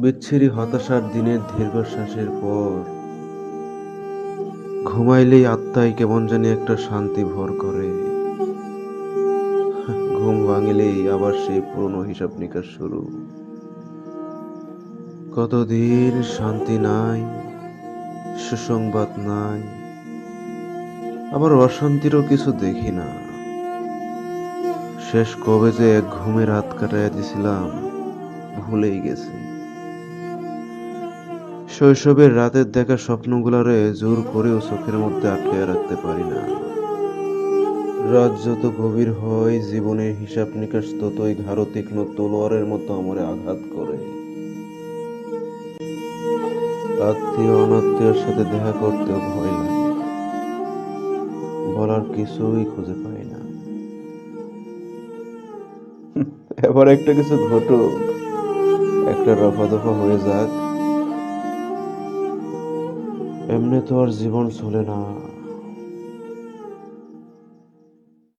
বিচ্ছিরি হতাশার দিনের দীর্ঘশ্বাসের পর ঘুমাইলেই আত্মায় কেমন জানি একটা শান্তি ভর করে। ঘুম ভাঙিলেই আবার সেই পুরনো হিসাব নিকাশ শুরু। কতদিন শান্তি নাই, সুসংবাদ নাই, আবার অশান্তিরও কিছু দেখি না। শেষ কবে যে এক ঘুমে রাত কাটাইয়া দিছিলাম, ভুলেই গেছি। শৈশবের রাতের দেখা স্বপ্নগুলারে জোর করেও চোখের মধ্যে আটকে রাখতে পারি না। রাত যত গভীর হয়, জীবনের হিসাব নিকাশ ততই ঘাড় তীক্ষ্ণ তলোয়ারের মতো আমারে আঘাত করে। আত্মীয় অনাত্মীয়র সাথে দেখা করতেও ভয় লাগে। বলার কিছুই খুঁজে পাই না। এবার একটা কিছু ঘটুক। একটা রফা দফা হয়ে যাক। এমনি তো আর জীবন চলে না।